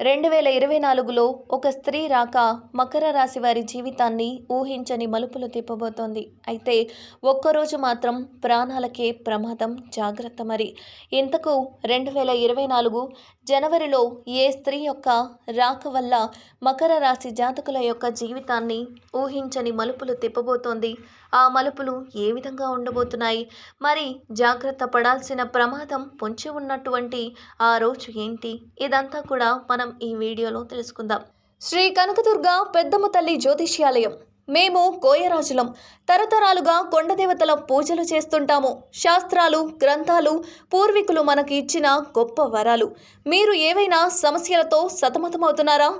రెండు వేల ఇరవై నాలుగులో ఒక స్త్రీ రాక మకర రాశి వారి జీవితాన్ని ఊహించని మలుపులు తిప్పబోతోంది. అయితే ఒక్కరోజు మాత్రం ప్రాణాలకే ప్రమాదం జాగ్రత్త మరి. ఇంతకు రెండు వేల ఇరవై నాలుగు జనవరిలో ఏ స్త్రీ యొక్క రాక వల్ల మకర రాశి జాతకుల యొక్క జీవితాన్ని ఊహించని మలుపులు తిప్పబోతోంది. ఆ మలుపులు ఏ విధంగా ఉండబోతున్నాయి? మరి జాగ్రత్త పడాల్సిన ప్రమాదం పొంచి ఉన్నటువంటి ఆ రోజు ఏంటి? ఇదంతా కూడా మనం ఈ వీడియోలో తెలుసుకుందాం. శ్రీ కనకదుర్గ పెద్దమ్మ తల్లి జ్యోతిష్యాలయం మేము కోయరాజులం. తరతరాలుగా కొండదేవతల పూజలు చేస్తుంటాము. శాస్త్రాలు గ్రంథాలు పూర్వీకులు మనకి ఇచ్చిన గొప్ప వరాలు. మీరు ఏవైనా సమస్యలతో సతమతమవుతున్నారా?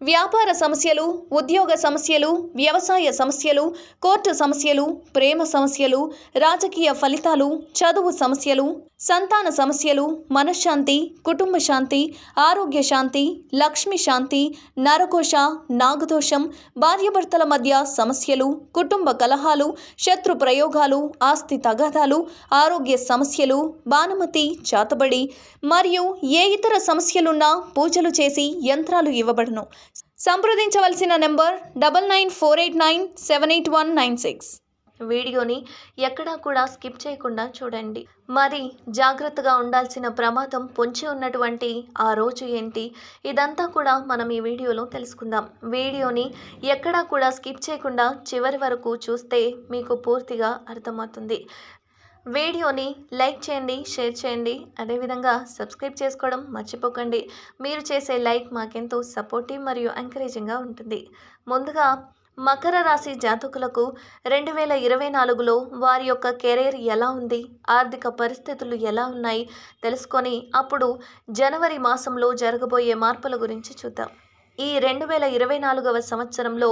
వ్యాపార సమస్యలు ఉద్యోగ సమస్యలు వ్యవసాయ సమస్యలు కోర్టు సమస్యలు ప్రేమ సమస్యలు రాజకీయ ఫలితాలు చదువు సమస్యలు సంతాన సమస్యలు మనశ్శాంతి కుటుంబ శాంతి ఆరోగ్య శాంతి లక్ష్మి శాంతి నరకోశ నాగదోషం భార్యాభర్తల మధ్య సమస్యలు కుటుంబ కలహాలు శత్రు ప్రయోగాలు ఆస్తి తగాదాలు ఆరోగ్య సమస్యలు బాణమతి చాతబడి మరియు ఏ ఇతర సమస్యలున్నా పూజలు చేసి యంత్రాలు ఇవ్వబడును. సంప్రదించవలసిన number double nine four eight nine seven eight one nine six. వీడియోని ఎక్కడా కూడా స్కిప్ చేయకుండా చూడండి. మరి జాగ్రత్తగా ఉండాల్సిన ప్రమాదం పొంచి ఉన్నటువంటి ఆ రోజు ఏంటి? ఇదంతా కూడా మనం ఈ వీడియోలో తెలుసుకుందాం. వీడియోని ఎక్కడా కూడా స్కిప్ చేయకుండా చివరి వరకు చూస్తే మీకు పూర్తిగా అర్థమవుతుంది. వీడియోని లైక్ చేయండి షేర్ చేయండి. అదేవిధంగా సబ్స్క్రైబ్ చేసుకోవడం మర్చిపోకండి. మీరు చేసే లైక్ మాకెంతో సపోర్టివ్ మరియు ఎంకరేజింగ్గా ఉంటుంది. ముందుగా మకర రాశి జాతకులకు రెండు వేల ఇరవై నాలుగులో వారి యొక్క కెరీర్ ఎలా ఉంది? ఆర్థిక పరిస్థితులు ఎలా ఉన్నాయి? తెలుసుకొని అప్పుడు జనవరి మాసంలో జరగబోయే మార్పుల గురించి చూద్దాం. ఈ రెండు వేల ఇరవై నాలుగవ సంవత్సరంలో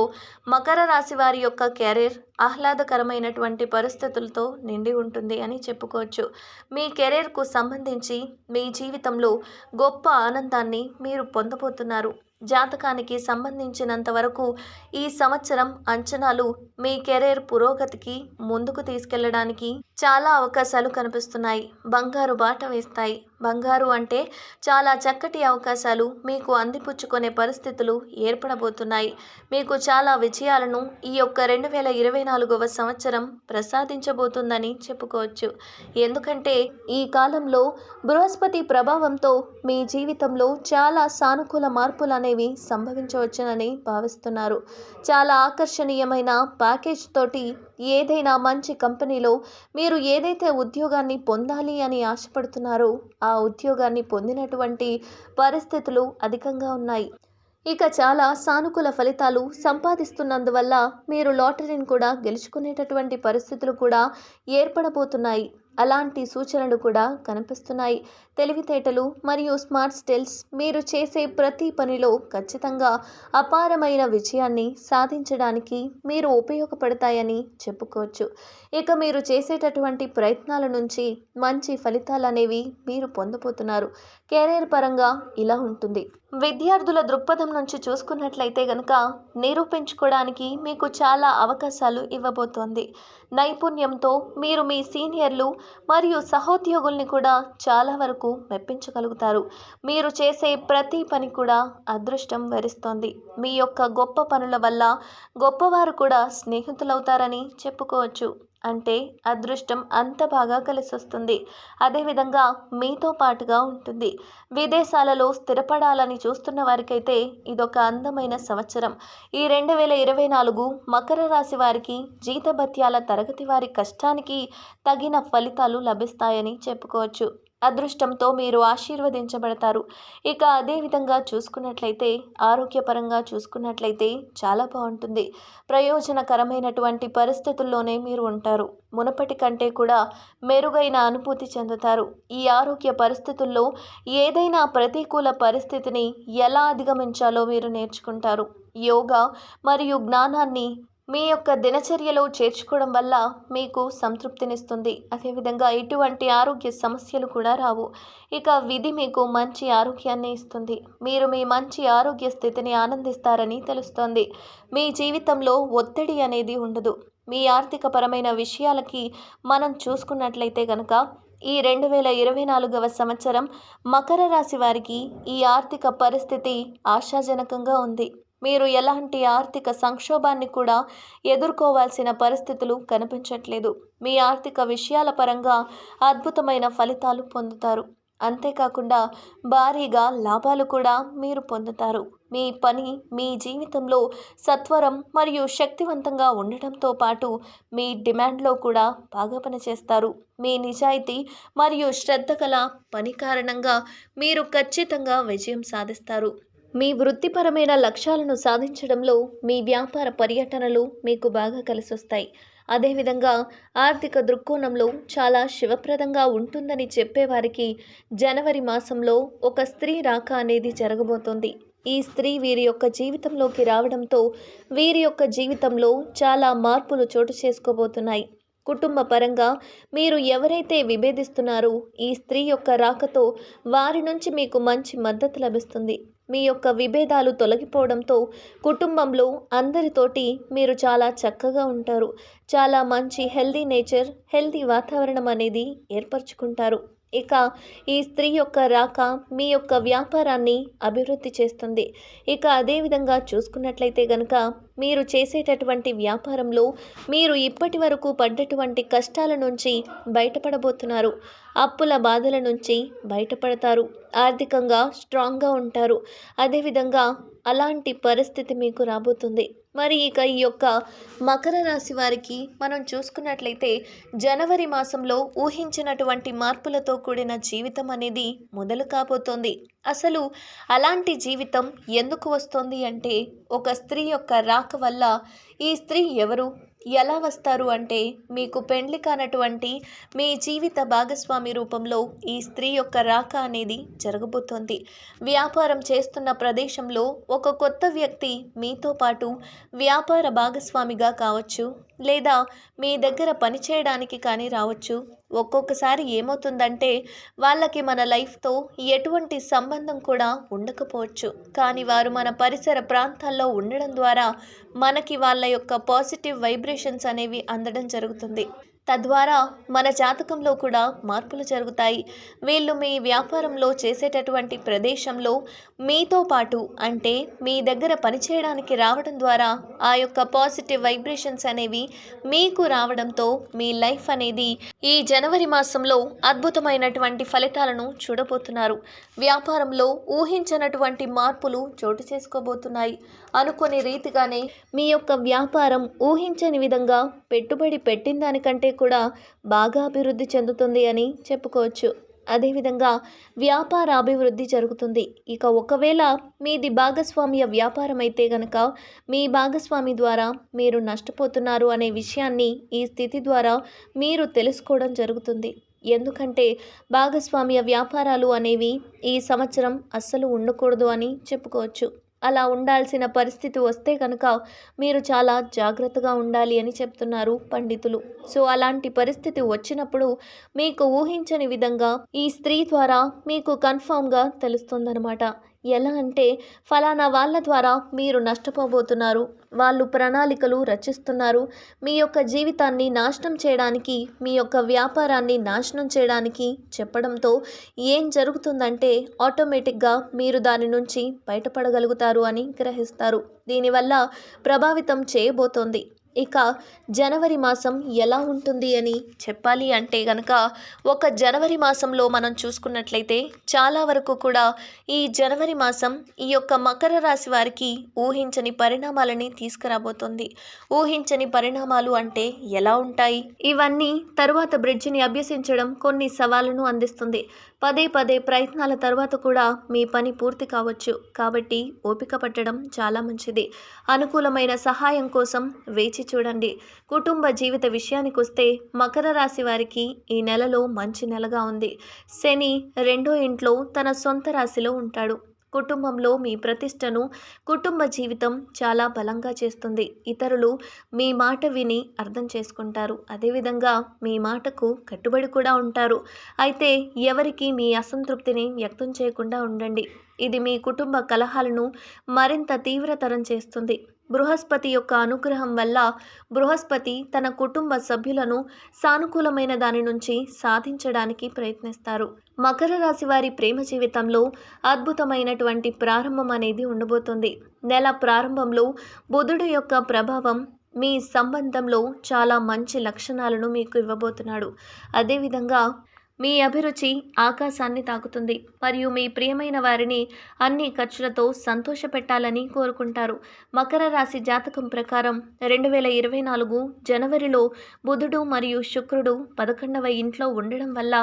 మకర రాశి వారి యొక్క కెరీర్ ఆహ్లాదకరమైనటువంటి పరిస్థితులతో నిండి ఉంటుంది అని చెప్పుకోవచ్చు. మీ కెరీర్కు సంబంధించి మీ జీవితంలో గొప్ప ఆనందాన్ని మీరు పొందబోతున్నారు. జాతకానికి సంబంధించినంత వరకు ఈ సంవత్సరం అంచనాలు మీ కెరీర్ పురోగతికి ముందుకు తీసుకెళ్ళడానికి చాలా అవకాశాలు కనిపిస్తున్నాయి. బంగారు బాట వేస్తాయి. బంగారు అంటే చాలా చక్కటి అవకాశాలు. మీకు అందిపుచ్చుకునే పరిస్థితులు ఏర్పడబోతున్నాయి. మీకు చాలా విజయాలను ఈ యొక్క రెండు వేల ఇరవై నాలుగవ సంవత్సరం ప్రసాదించబోతుందని చెప్పుకోవచ్చు. ఎందుకంటే ఈ కాలంలో బృహస్పతి ప్రభావంతో మీ జీవితంలో చాలా సానుకూల మార్పులు అనేవి సంభవించవచ్చునని భావిస్తున్నారు. చాలా ఆకర్షణీయమైన ప్యాకేజ్ తోటి ఏదైనా మంచి కంపెనీలో మీరు ఏదైతే ఉద్యోగాన్ని పొందాలి అని ఆశపడుతున్నారో ఆ ఉద్యోగాన్ని పొందినటువంటి పరిస్థితులు అధికంగా ఉన్నాయి. ఇక చాలా సానుకూల ఫలితాలు సంపాదిస్తున్నందువల్ల మీరు లాటరీని కూడా గెలుచుకునేటటువంటి పరిస్థితులు కూడా ఏర్పడబోతున్నాయి. అలాంటి సూచనలు కూడా కనిపిస్తున్నాయి. తెలివితేటలు మరియు స్మార్ట్ స్టిల్స్ మీరు చేసే ప్రతి పనిలో ఖచ్చితంగా అపారమైన విజయాన్ని సాధించడానికి మీరు ఉపయోగపడతాయని చెప్పుకోవచ్చు. ఇక మీరు చేసేటటువంటి ప్రయత్నాల నుంచి మంచి ఫలితాలు అనేవి మీరు పొందబోతున్నారు. కెరీర్ పరంగా ఇలా ఉంటుంది. విద్యార్థుల దృక్పథం నుంచి చూసుకున్నట్లయితే గనక నిరూపించుకోవడానికి మీకు చాలా అవకాశాలు ఇవ్వబోతోంది. నైపుణ్యంతో మీరు మీ సీనియర్లు మరియు సహోద్యోగుల్ని కూడా చాలా వరకు మెప్పించగలుగుతారు. మీరు చేసే ప్రతి పని కూడా అదృష్టం వరిస్తోంది. మీ యొక్క గొప్ప పనుల వల్ల గొప్పవారు కూడా స్నేహితులవుతారని చెప్పుకోవచ్చు. అంటే అదృష్టం అంత బాగా కలిసి వస్తుంది అదేవిధంగా మీతో పాటుగా ఉంటుంది. విదేశాలలో స్థిరపడాలని చూస్తున్న వారికైతే ఇదొక అందమైన సంవత్సరం. ఈ రెండు వేల ఇరవై నాలుగు మకర రాశి వారికి జీతభత్యాల తరగతి వారి కష్టానికి తగిన ఫలితాలు లభిస్తాయని చెప్పుకోవచ్చు. అదృష్టంతో మీరు ఆశీర్వదించబడతారు. ఇక అదేవిధంగా చూసుకున్నట్లయితే ఆరోగ్యపరంగా చూసుకున్నట్లయితే చాలా బాగుంటుంది. ప్రయోజనకరమైనటువంటి పరిస్థితుల్లోనే మీరు ఉంటారు. మునపటి కంటే కూడా మెరుగైన అనుభూతి చెందుతారు. ఈ ఆరోగ్య పరిస్థితుల్లో ఏదైనా ప్రతికూల పరిస్థితిని ఎలా అధిగమించాలో మీరు నేర్చుకుంటారు. యోగా మరియు జ్ఞానాన్ని మీ యొక్క దినచర్యలో చేర్చుకోవడం వల్ల మీకు సంతృప్తినిస్తుంది. అదేవిధంగా ఎటువంటి ఆరోగ్య సమస్యలు కూడా రావు. ఇక విధి మీకు మంచి ఆరోగ్యాన్ని ఇస్తుంది. మీరు మీ మంచి ఆరోగ్య స్థితిని ఆనందిస్తారని తెలుస్తోంది. మీ జీవితంలో ఒత్తిడి అనేది ఉండదు. మీ ఆర్థికపరమైన విషయాలకి మనం చూసుకున్నట్లయితే కనుక ఈ రెండు వేల ఇరవై నాలుగవ సంవత్సరం మకర రాశి వారికి ఈ ఆర్థిక పరిస్థితి ఆశాజనకంగా ఉంది. మీరు ఎలాంటి ఆర్థిక సంక్షోభాన్ని కూడా ఎదుర్కోవాల్సిన పరిస్థితులు కనిపించట్లేదు. మీ ఆర్థిక విషయాల పరంగా అద్భుతమైన ఫలితాలు పొందుతారు. అంతేకాకుండా భారీగా లాభాలు కూడా మీరు పొందుతారు. మీ పని మీ జీవితంలో సత్వరం మరియు శక్తివంతంగా ఉండటంతో పాటు మీ డిమాండ్లో కూడా బాగా పనిచేస్తారు. మీ నిజాయితీ మరియు శ్రద్ధ గల పని కారణంగా మీరు ఖచ్చితంగా విజయం సాధిస్తారు. మీ వృత్తిపరమైన లక్ష్యాలను సాధించడంలో మీ వ్యాపార పర్యటనలు మీకు బాగా కలిసొస్తాయి. అదేవిధంగా ఆర్థిక దృక్కోణంలో చాలా శివప్రదంగా ఉంటుందని చెప్పేవారికి జనవరి మాసంలో ఒక స్త్రీ రాక అనేది జరగబోతోంది. ఈ స్త్రీ వీరి యొక్క జీవితంలోకి రావడంతో వీరి యొక్క జీవితంలో చాలా మార్పులు చోటు చేసుకోబోతున్నాయి. కుటుంబ పరంగా మీరు ఎవరైతే విభేదిస్తున్నారో ఈ స్త్రీ యొక్క రాకతో వారి నుంచి మీకు మంచి మద్దతు లభిస్తుంది. మీ యొక్క విభేదాలు తొలగిపోవడంతో కుటుంబంలో అందరితోటి మీరు చాలా చక్కగా ఉంటారు. చాలా మంచి హెల్దీ నేచర్ హెల్దీ వాతావరణం అనేది ఏర్పరచుకుంటారు. ఇక ఈ స్త్రీ యొక్క రాక మీ యొక్క వ్యాపారాన్ని అభివృద్ధి చేస్తుంది. ఇక అదేవిధంగా చూసుకున్నట్లయితే గనక మీరు చేసేటటువంటి వ్యాపారంలో మీరు ఇప్పటి వరకు పడ్డటువంటి కష్టాల నుంచి బయటపడబోతున్నారు. అప్పుల బాధల నుంచి బయటపడతారు. ఆర్థికంగా స్ట్రాంగ్గా ఉంటారు. అదేవిధంగా అలాంటి పరిస్థితి మీకు రాబోతుంది. మరి ఇక ఈ యొక్క మకర రాశి వారికి మనం చూసుకున్నట్లయితే జనవరి మాసంలో ఊహించినటువంటి మార్పులతో కూడిన జీవితం అనేది మొదలు కాబోతోంది. అసలు అలాంటి జీవితం ఎందుకు వస్తుంది అంటే ఒక స్త్రీ యొక్క రాక వల్ల ఈ స్త్రీ ఎవరు? ఎలా వస్తారు అంటే మీకు పెండ్లి కానటువంటి మీ జీవిత భాగస్వామి రూపంలో ఈ స్త్రీ యొక్క రాక అనేది జరగబోతోంది. వ్యాపారం చేస్తున్న ప్రదేశంలో ఒక కొత్త వ్యక్తి మీతో పాటు వ్యాపార భాగస్వామిగా కావచ్చు. లేదా మీ దగ్గర పనిచేయడానికి కానీ రావచ్చు. ఒక్కొక్కసారి ఏమవుతుందంటే వాళ్ళకి మన లైఫ్తో ఎటువంటి సంబంధం కూడా ఉండకపోవచ్చు. కానీ వారు మన పరిసర ప్రాంతాల్లో ఉండడం ద్వారా మనకి వాళ్ళ యొక్క పాజిటివ్ వైబ్రేషన్స్ అనేవి అందడం జరుగుతుంది. తద్వారా మన జాతకంలో కూడా మార్పులు జరుగుతాయి. వీళ్ళు మీ వ్యాపారంలో చేసేటటువంటి ప్రదేశంలో మీతో పాటు అంటే మీ దగ్గర పనిచేయడానికి రావడం ద్వారా ఆ యొక్క పాజిటివ్ వైబ్రేషన్స్ అనేవి మీకు రావడంతో మీ లైఫ్ అనేది ఈ జనవరి మాసంలో అద్భుతమైనటువంటి ఫలితాలను చూడబోతున్నారు. వ్యాపారంలో ఊహించినటువంటి మార్పులు చోటు చేసుకోబోతున్నాయి. అనుకునే రీతిగానే మీ యొక్క వ్యాపారం ఊహించని విధంగా పెట్టుబడి పెట్టిన దానికంటే కూడా బాగా అభివృద్ధి చెందుతుంది అని చెప్పుకోవచ్చు. అదేవిధంగా వ్యాపార అభివృద్ధి జరుగుతుంది. ఇక ఒకవేళ మీది భాగస్వామ్య వ్యాపారం అయితే గనక మీ భాగస్వామి ద్వారా మీరు నష్టపోతున్నారు అనే విషయాన్ని ఈ స్థితి ద్వారా మీరు తెలుసుకోవడం జరుగుతుంది. ఎందుకంటే భాగస్వామ్య వ్యాపారాలు అనేవి ఈ సంవత్సరం అస్సలు ఉండకూడదు అని చెప్పుకోవచ్చు. అలా ఉండాల్సిన పరిస్థితి వస్తే కనుక మీరు చాలా జాగ్రత్తగా ఉండాలి అని చెప్తున్నారు పండితులు. సో అలాంటి పరిస్థితి వచ్చినప్పుడు మీకు ఊహించని విధంగా ఈ స్త్రీ ద్వారా మీకు కన్ఫామ్గా తెలుస్తుందన్నమాట. ఎలా అంటే ఫలానా వాళ్ళ ద్వారా మీరు నష్టపోబోతున్నారు. వాళ్ళు ప్రణాళికలు రచిస్తున్నారు. మీ యొక్క జీవితాన్ని నాశనం చేయడానికి మీ యొక్క వ్యాపారాన్ని నాశనం చేయడానికి చెప్పడంతో ఏం జరుగుతుందంటే ఆటోమేటిక్గా మీరు దాని నుంచి బయటపడగలుగుతారు అని గ్రహిస్తారు. దీనివల్ల ప్రభావితం చేయబోతోంది. ఇక జనవరి మాసం ఎలా ఉంటుంది అని చెప్పాలి అంటే గనక ఒక జనవరి మాసంలో మనం చూసుకున్నట్లయితే చాలా వరకు కూడా ఈ జనవరి మాసం ఈ యొక్క మకర రాశి వారికి ఊహించని పరిణామాలని తీసుకురాబోతుంది. ఊహించని పరిణామాలు అంటే ఎలా ఉంటాయి? ఇవన్నీ తరువాత బ్రిడ్జిని అభ్యసించడం కొన్ని సవాళ్ళను అందిస్తుంది. పదే పదే ప్రయత్నాల తర్వాత కూడా మీ పని పూర్తి కావచ్చు. కాబట్టి ఓపిక పట్టడం చాలా మంచిది. అనుకూలమైన సహాయం కోసం వేచి చూడండి. కుటుంబ జీవిత విషయానికి వస్తే మకర రాశి వారికి ఈ నెలలో మంచి నెలగా ఉంది. శని రెండో ఇంట్లో తన సొంత రాశిలో ఉంటాడు. కుటుంబంలో మీ ప్రతిష్టను కుటుంబ జీవితం చాలా బలంగా చేస్తుంది. ఇతరులు మీ మాట విని అర్థం చేసుకుంటారు. అదేవిధంగా మీ మాటకు కట్టుబడి కూడా ఉంటారు. అయితే ఎవరికి మీ అసంతృప్తిని వ్యక్తం చేయకుండా ఉండండి. ఇది మీ కుటుంబ కలహాలను మరింత తీవ్రతరం చేస్తుంది. బృహస్పతి యొక్క అనుగ్రహం వల్ల బృహస్పతి తన కుటుంబ సభ్యులను సానుకూలమైన దాని నుంచి సాధించడానికి ప్రయత్నిస్తారు. మకర రాశి వారి ప్రేమ జీవితంలో అద్భుతమైనటువంటి ప్రారంభం అనేది ఉండబోతుంది. నెల ప్రారంభంలో బుధుడు యొక్క ప్రభావం మీ సంబంధంలో చాలా మంచి లక్షణాలను మీకు ఇవ్వబోతున్నాడు. అదేవిధంగా మీ అభిరుచి ఆకాశాన్ని తాకుతుంది మరియు మీ ప్రియమైన వారిని అన్ని ఖర్చులతో సంతోషపెట్టాలని కోరుకుంటారు. మకర రాశి జాతకం ప్రకారం రెండు వేల ఇరవై నాలుగు జనవరిలో బుధుడు మరియు శుక్రుడు పదకొండవ ఇంట్లో ఉండడం వల్ల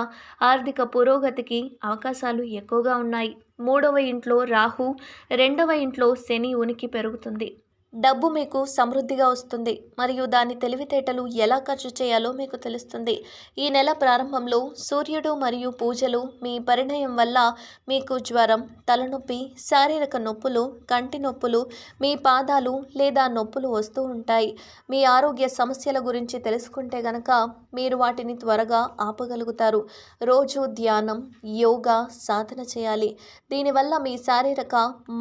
ఆర్థిక పురోగతికి అవకాశాలు ఎక్కువగా ఉన్నాయి. మూడవ ఇంట్లో రాహు రెండవ ఇంట్లో శని ఉనికి పెరుగుతుంది. డబ్బు మీకు సమృద్ధిగా వస్తుంది. మరియు దాని తెలివితేటలు ఎలా ఖర్చు చేయాలో మీకు తెలుస్తుంది. ఈ నెల ప్రారంభంలో సూర్యుడు మరియు పూజలు మీ పరిణయం వల్ల మీకు జ్వరం తలనొప్పి శారీరక నొప్పులు కంటి నొప్పులు మీ పాదాలు లేదా నొప్పులు వస్తూ ఉంటాయి. మీ ఆరోగ్య సమస్యల గురించి తెలుసుకుంటే గనక మీరు వాటిని త్వరగా ఆపగలుగుతారు. రోజు ధ్యానం యోగా సాధన చేయాలి. దీనివల్ల మీ శారీరక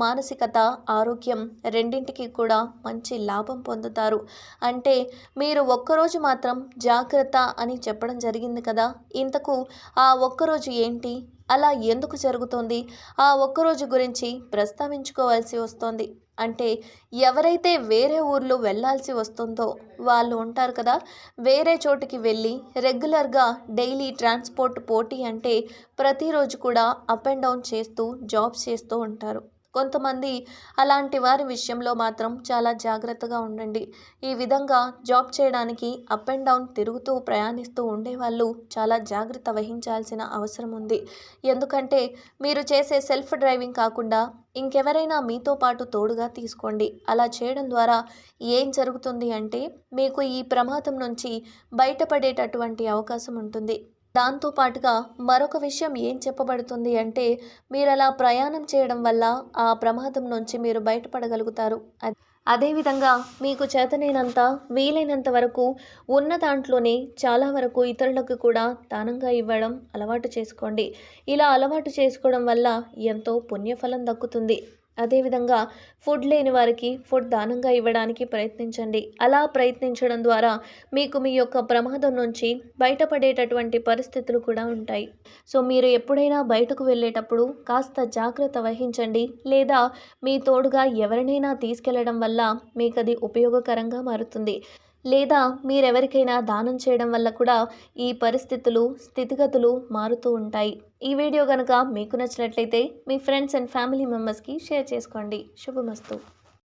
మానసికత ఆరోగ్యం రెండింటికి కూడా మంచి లాభం పొందుతారు. అంటే మీరు ఒక్కరోజు మాత్రం జాగ్రత్త అని చెప్పడం జరిగింది కదా? ఇంతకు ఆ ఒక్కరోజు ఏంటి? అలా ఎందుకు జరుగుతోంది? ఆ ఒక్కరోజు గురించి ప్రస్తావించుకోవాల్సి వస్తోంది. అంటే ఎవరైతే వేరే ఊర్లో వెళ్ళాల్సి వస్తుందో వాళ్ళు ఉంటారు కదా? వేరే చోటుకి వెళ్ళి రెగ్యులర్గా డైలీ ట్రాన్స్పోర్ట్ పోటీ అంటే ప్రతిరోజు కూడా అప్ అండ్ డౌన్ చేస్తూ జాబ్స్ చేస్తూ ఉంటారు. కొంతమంది అలాంటి వారి విషయంలో మాత్రం చాలా జాగ్రత్తగా ఉండండి. ఈ విధంగా జాబ్ చేయడానికి అప్ అండ్ డౌన్ తిరుగుతూ ప్రయాణిస్తూ ఉండేవాళ్ళు చాలా జాగ్రత్త వహించాల్సిన అవసరం ఉంది. ఎందుకంటే మీరు చేసే సెల్ఫ్ డ్రైవింగ్ కాకుండా ఇంకెవరైనా మీతో పాటు తోడుగా తీసుకోండి. అలా చేయడం ద్వారా ఏం జరుగుతుంది అంటే మీకు ఈ ప్రమాదం నుంచి బయటపడేటటువంటి అవకాశం ఉంటుంది. దాంతో పాటుగా మరొక విషయం ఏం చెప్పబడుతుంది అంటే మీరు అలా ప్రయాణం చేయడం వల్ల ఆ ప్రమాదం నుంచి మీరు బయటపడగలుగుతారు. అదేవిధంగా మీకు చేతనైనంత వీలైనంత వరకు ఉన్న దాంట్లోనే చాలా వరకు ఇతరులకు కూడా దానంగా ఇవ్వడం అలవాటు చేసుకోండి. ఇలా అలవాటు చేసుకోవడం వల్ల ఎంతో పుణ్యఫలం దక్కుతుంది. అదేవిధంగా ఫుడ్ లేని వారికి ఫుడ్ దానంగా ఇవ్వడానికి ప్రయత్నించండి. అలా ప్రయత్నించడం ద్వారా మీకు మీ యొక్క ప్రమాదం నుంచి బయటపడేటటువంటి పరిస్థితులు కూడా ఉంటాయి. సో మీరు ఎప్పుడైనా బయటకు వెళ్ళేటప్పుడు కాస్త జాగ్రత్త వహించండి. లేదా మీ తోడుగా ఎవరినైనా తీసుకెళ్ళడం వల్ల మీకు అది ఉపయోగకరంగా మారుతుంది. లేదా మీరెవరికైనా దానం చేయడం వల్ల కూడా ఈ పరిస్థితులు స్థితిగతులు మారుతూ ఉంటాయి. ఈ వీడియో కనుక మీకు నచ్చినట్లయితే మీ ఫ్రెండ్స్ అండ్ ఫ్యామిలీ మెంబర్స్కి షేర్ చేసుకోండి. శుభమస్తు.